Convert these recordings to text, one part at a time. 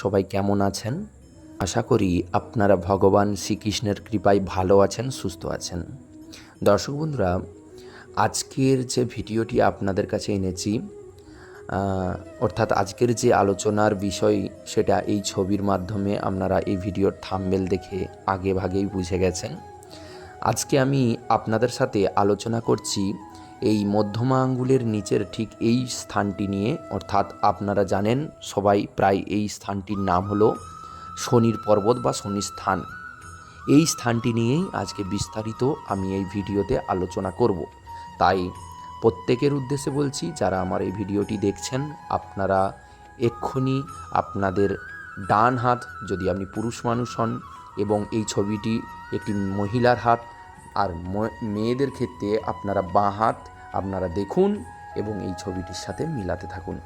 সবাই কেমন আছেন? আশা করি আপনারা ভগবান শ্রীকৃষ্ণের কৃপায় ভালো আছেন, সুস্থ আছেন। দর্শক বন্ধুরা, আজকের যে ভিডিওটি আপনাদের কাছে এনেছি অর্থাৎ আজকের যে আলোচনার বিষয় সেটা এই ছবির মাধ্যমে আপনারা এই ভিডিওর থাম্বেল দেখে আগে ভাগেই বুঝে গেছেন। আজকে আমি আপনাদের সাথে আলোচনা করছি এই মধ্যমা আঙ্গুলের নিচের ঠিক এই স্থানটি নিয়ে, অর্থাৎ আপনারা জানেন সবাই প্রায় এই স্থানটির নাম হলো শনির পর্বত বা শনি স্থান। এই স্থানটি নিয়েই আজকে বিস্তারিত আমি এই ভিডিওতে আলোচনা করব। তাই প্রত্যেকের উদ্দেশ্যে বলছি, যারা আমার এই ভিডিওটি দেখছেন, আপনারা এক্ষুনি আপনাদের ডান হাত, যদি আপনি পুরুষ মানুষ হন, এবং এই ছবিটি একটি মহিলার হাত আর মেয়েদের ক্ষেত্রে আপনারা বাঁ হাত আপনারা দেখুন এবং এই ছবিটির সাথে মিলাতে থাকুন।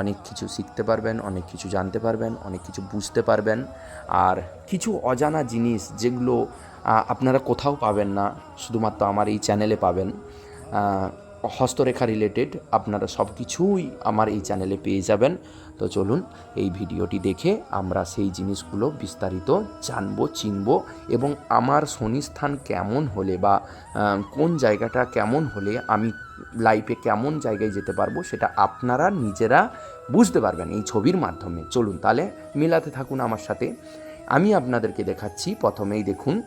অনেক কিছু শিখতে পারবেন, অনেক কিছু জানতে পারবেন, অনেক কিছু বুঝতে পারবেন। আর কিছু অজানা জিনিস যেগুলো আপনারা কোথাও পাবেন না, শুধুমাত্র আমার এই চ্যানেলে পাবেন। হস্তরেখা রিলেটেড আপনারা সব কিছুই আমার এই চ্যানেলে পেয়ে যাবেন। তো চলুন এই ভিডিওটি দেখে আমরা সেই জিনিসগুলো বিস্তারিত জানব, চিনব এবং আমার শনিস্থান কেমন হলে বা কোন জায়গাটা কেমন হলে আমি লাইফে কেমন জায়গায় যেতে পারব সেটা আপনারা নিজেরা বুঝতে পারবেন এই ছবির মাধ্যমে। চলুন তাহলে মিলাতে থাকুন আমার সাথে। আমি আপনাদেরকে দেখাচ্ছি। প্রথমেই দেখুন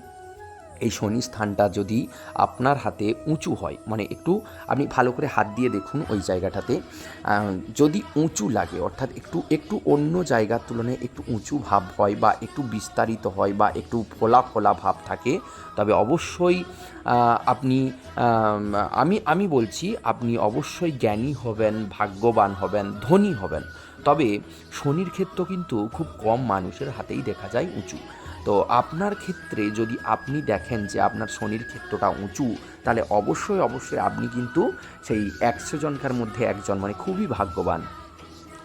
এই শনি স্থানটা যদি আপনার হাতে উঁচু হয় মানে একটু আপনি ভালো করে হাত দিয়ে দেখুন ওই জায়গাটাতে যদি উঁচু লাগে, অর্থাৎ একটু একটু অন্য জায়গার তুলনায় একটু উঁচু ভাব হয় বা একটু বিস্তারিত হয় বা একটু ফোলা ফোলা ভাব থাকে, তবে অবশ্যই আপনি আমি আমি বলছি আপনি অবশ্যই জ্ঞানী হবেন, ভাগ্যবান হবেন, ধনী হবেন। তবে শনির ক্ষেত্র কিন্তু খুব কম মানুষের হাতেই দেখা যায় উঁচু। তো আপনার ক্ষেত্রে যদি আপনি দেখেন যে আপনার শনির ক্ষেত্রটা উঁচু, তাহলে অবশ্যই অবশ্যই আপনি কিন্তু সেই একশো জনকার মধ্যে একজন মানে খুবই ভাগ্যবান।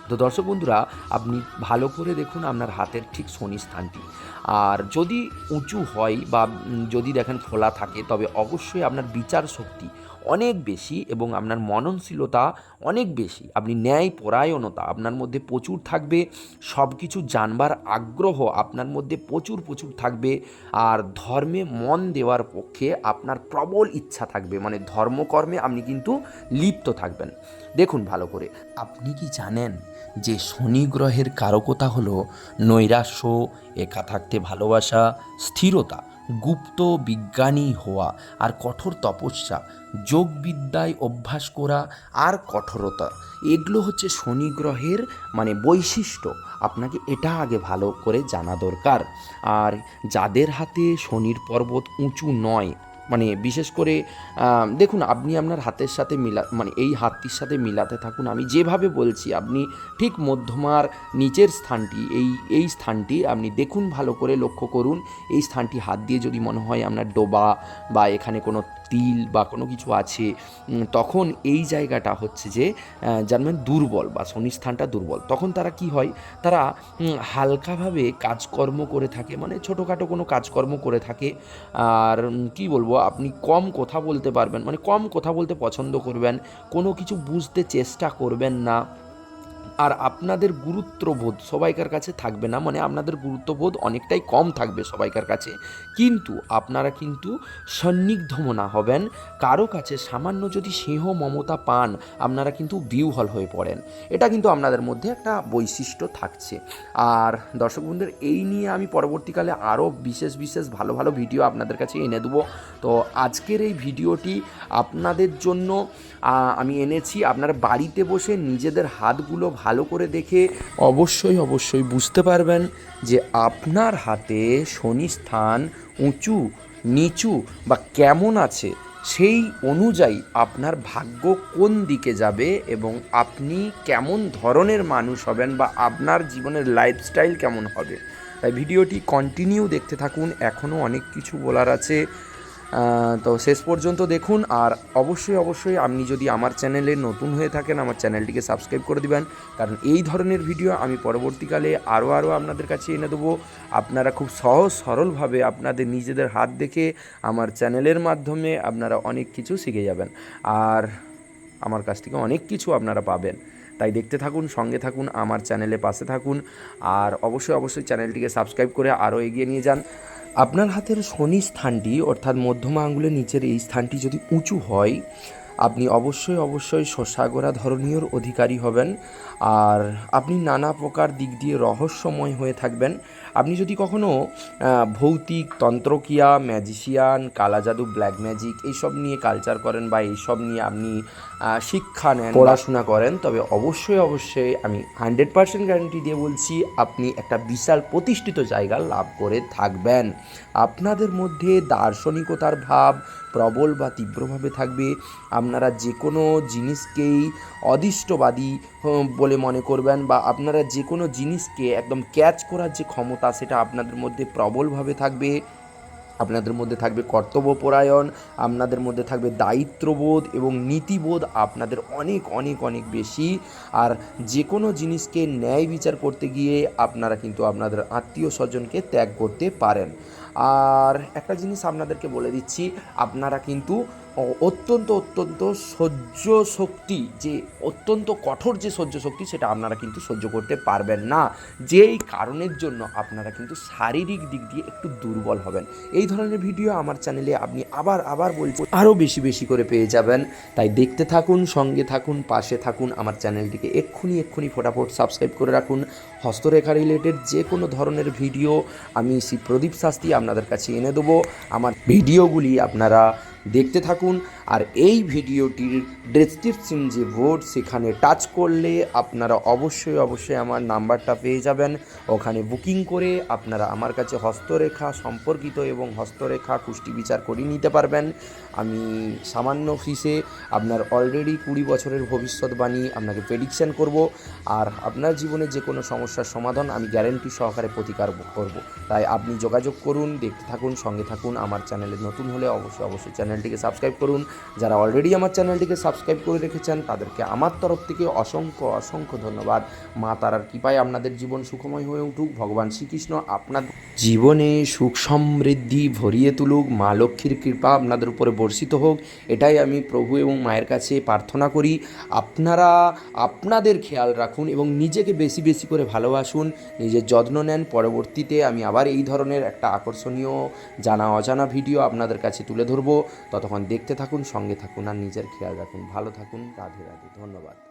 তো দর্শক বন্ধুরা, আপনি ভালো করে দেখুন আপনার হাতের ঠিক শনি স্থানটি। আর যদি উঁচু হয় বা যদি দেখেন খোলা থাকে, তবে অবশ্যই আপনার বিচার শক্তি অনেক বেশি এবং আপনার মননশীলতা অনেক বেশি। আপনি ন্যায় পরায়ণতা, আপনার মধ্যে প্রচুর থাকবে সব কিছু জানবার আগ্রহ আপনার মধ্যে প্রচুর প্রচুর থাকবে আর ধর্মে মন দেওয়ার পক্ষে আপনার প্রবল ইচ্ছা থাকবে। মানে ধর্মকর্মে আপনি কিন্তু লিপ্ত থাকবেন। দেখুন ভালো করে, আপনি কি জানেন যে শনি গ্রহের কারকতা হলো নৈরাশ্য, একা থাকতে ভালোবাসা, স্থিরতা? গুপ্ত বিজ্ঞানী হওয়া আর কঠোর তপস্যা, যোগবিদ্যায় অভ্যাস করা আর কঠোরতা, এগুলো হচ্ছে শনি গ্রহের মানে বৈশিষ্ট্য। আপনাকে এটা আগে ভালো করে জানা দরকার। আর যাদের হাতে শনির পর্বত উঁচু নয় মানে বিশেষ করে দেখুন, আপনি আপনার হাতের সাথে মিলা মানে এই হাতটির সাথে মিলাতে থাকুন। আমি যেভাবে বলছি, আপনি ঠিক মধ্যমার নিচের স্থানটি, এই এই স্থানটি আপনি দেখুন ভালো করে লক্ষ্য করুন। এই স্থানটি হাত দিয়ে যদি মনে হয় আপনার ডোবা বা এখানে কোনো তিল বা কোনো কিছু আছে তখন এই জায়গাটা হচ্ছে যে জানবেন দুর্বল বা শনিস্থানটা দুর্বল। তখন তারা কি হয়? তারা হালকাভাবে কাজকর্ম করে থাকে মানে ছোটোখাটো কোনো কাজকর্ম করে থাকে। আর কি বলব, আপনি কম কথা বলতে পারবেন মানে কম কথা বলতে পছন্দ করবেন, কোনো কিছু বুঝতে চেষ্টা করবেন না। আর আপনাদের গুরুত্ববোধ সবাইকার কাছে থাকবে না মানে আপনাদের গুরুত্ববোধ অনেকটাই কম থাকবে সবাইকার কাছে। কিন্তু আপনারা কিন্তু সন্নিগ্ধমনা হবেন, কারও কাছে সামান্য যদি সিংহ মমতা পান, আপনারা কিন্তু বিউহল হয়ে পড়েন। এটা কিন্তু আপনাদের মধ্যে একটা বৈশিষ্ট্য থাকছে। আর দর্শক বন্ধুদের, এই নিয়ে আমি পরবর্তীকালে আরও বিশেষ বিশেষ ভালো ভালো ভিডিও আপনাদের কাছে এনে দেবো। তো আজকের এই ভিডিওটি আপনাদের জন্য আমি এনেছি। আপনারা বাড়িতে বসে নিজেদের হাতগুলো ভালো করে দেখে অবশ্যই অবশ্যই বুঝতে পারবেন যে আপনার হাতে শনি স্থান উঁচু, নিচু বা কেমন আছে সেই অনুযায়ী আপনার ভাগ্য কোন দিকে যাবে এবং আপনি কেমন ধরনের মানুষ হবেন বা আপনার জীবনের লাইফস্টাইল কেমন হবে। তাই ভিডিওটি কন্টিনিউ দেখতে থাকুন। এখনও অনেক কিছু বলার আছে। তো শেষ পর্যন্ত দেখুন আর অবশ্যই অবশ্যই আপনি যদি আমার চ্যানেলে নতুন হয়ে থাকেন, আমার চ্যানেলটিকে সাবস্ক্রাইব করে দিবেন। কারণ এই ধরনের ভিডিও আমি পরবর্তীকালে আরও আরও আপনাদের কাছে এনে দেবো। আপনারা খুব সহজ সরলভাবে আপনাদের নিজেদের হাত দেখে আমার চ্যানেলের মাধ্যমে আপনারা অনেক কিছু শিখে যাবেন। আর আমার কাছ থেকে অনেক কিছু আপনারা পাবেন। তাই দেখতে থাকুন, সঙ্গে থাকুন, আমার চ্যানেলে পাশে থাকুন। আর অবশ্যই অবশ্যই চ্যানেলটিকে সাবস্ক্রাইব করে আরও এগিয়ে নিয়ে যান। আপনার হাতের শনি স্থানটি, অর্থাৎ মধ্যমা আঙুলের নিচের এই স্থানটি যদি উঁচু হয়, আপনি অবশ্যই অবশ্যই শশাগোড়া ধরনীয়র অধিকারী হবেন। আর আপনি নানা প্রকার দিক দিয়ে রহস্যময় হয়ে থাকবেন। আপনি যদি কখনো ভৌতিক তন্ত্রক্রিয়া ম্যাজিশিয়ান কালা জাদু ব্ল্যাক ম্যাজিক এইসব নিয়ে কালচার করেন বা এইসব নিয়ে আপনি শিক্ষা নেন পড়াশোনা করেন তবে অবশ্যই অবশ্যই আমি হান্ড্রেড পার্সেন্ট গ্যারান্টি দিয়ে বলছি আপনি একটা বিশাল প্রতিষ্ঠিত জায়গা লাভ করে থাকবেন। আপনাদের মধ্যে দার্শনিকতার ভাব প্রবল বা তীব্রভাবে থাকবে। আপনারা যে কোনো জিনিসকেই অদিষ্টবাদী বলে মনে করবেন বা আপনারা যে কোনো জিনিসকে একদম ক্যাচ করার যে ক্ষমতা সেটা আপনাদের মধ্যে প্রবলভাবে থাকবে। আপনাদের মধ্যে থাকবে কর্তব্যপরায়ণ, আপনাদের মধ্যে থাকবে দায়িত্ববোধ এবং নীতিবোধ আপনাদের অনেক অনেক অনেক বেশি। আর যে কোনো জিনিসকে ন্যায় বিচার করতে গিয়ে আপনারা কিন্তু আপনাদের আত্মীয় স্বজনকে ত্যাগ করতে পারেন। আর একটা জিনিস আপনাদেরকে বলে দিচ্ছি, আপনারা কিন্তু অত্যন্ত অত্যন্ত সহ্য শক্তি, যে অত্যন্ত কঠোর যে সহ্য শক্তি, সেটা আপনারা কিন্তু সহ্য করতে পারবেন না। যেই কারণের জন্য আপনারা কিন্তু শারীরিক দিক দিয়ে একটু দুর্বল হবেন। এই ধরনের ভিডিও আমার চ্যানেলে আপনি আবার আবার বলব, আরও বেশি বেশি করে পেয়ে যাবেন। তাই দেখতে থাকুন, সঙ্গে থাকুন, পাশে থাকুন, আমার চ্যানেলটিকে এক্ষুনি এক্ষুনি ফটাফট সাবস্ক্রাইব করে রাখুন। হস্তরেখা রিলেটেড যে কোনো ধরনের ভিডিও আমি শ্রী প্রদীপ শাস্তি আপনাদের কাছে এনে দেবো। আমার ভিডিওগুলি আপনারা দেখতে থাকুন। আর এই ভিডিওটির ডেসক্রিপশন যে বোর্ড সেখানে টাচ করলে আপনারা অবশ্যই অবশ্যই আমার নাম্বারটা পেয়ে যাবেন। ওখানে বুকিং করে আপনারা আমার কাছে হস্তরেখা সম্পর্কিত এবং হস্তরেখা কুষ্টি বিচার করে নিতে পারবেন। আমি সামান্য ফিসে আপনার অলরেডি কুড়ি বছরের ভবিষ্যৎবাণী আপনাকে প্রেডিকশন করব আর আপনার জীবনে যে কোনো সমস্যার সমাধান আমি গ্যারেন্টি সহকারে প্রতিকার করব। তাই আপনি যোগাযোগ করুন, দেখতে থাকুন, সঙ্গে থাকুন, আমার চ্যানেলে নতুন হলে অবশ্যই অবশ্যই চ্যানেলটিকে সাবস্ক্রাইব করুন। যারা অলরেডি আমার চ্যানেলটিকে সাবস্ক্রাইব করে রেখেছেন, তাদেরকে আমার তরফ থেকে অসংখ্য অসংখ্য ধন্যবাদ। মা তারার কৃপায় আপনাদের জীবন সুখময় হয়ে উঠুক। ভগবান শ্রীকৃষ্ণ আপনার জীবনে সুখ সমৃদ্ধি ভরিয়ে তুলুক। মা লক্ষ্মীর কৃপা আপনাদের উপরে বর্ষিত হোক। এটাই আমি প্রভু এবং মায়ের কাছে প্রার্থনা করি। আপনারা, আপনাদের খেয়াল রাখুন এবং নিজেকে বেশি বেশি করে ভালোবাসুন। নিজের যত্ন নেন। পরবর্তীতে আমি আবার এই ধরনের একটা আকর্ষণীয় জানা অজানা ভিডিও আপনাদের কাছে তুলে ধরবো। ততক্ষণ দেখতে থাকুন সঙ্গে থাকুন আর নিজের খেয়াল রাখুন। ভালো থাকুন রাধে রাধে। ধন্যবাদ।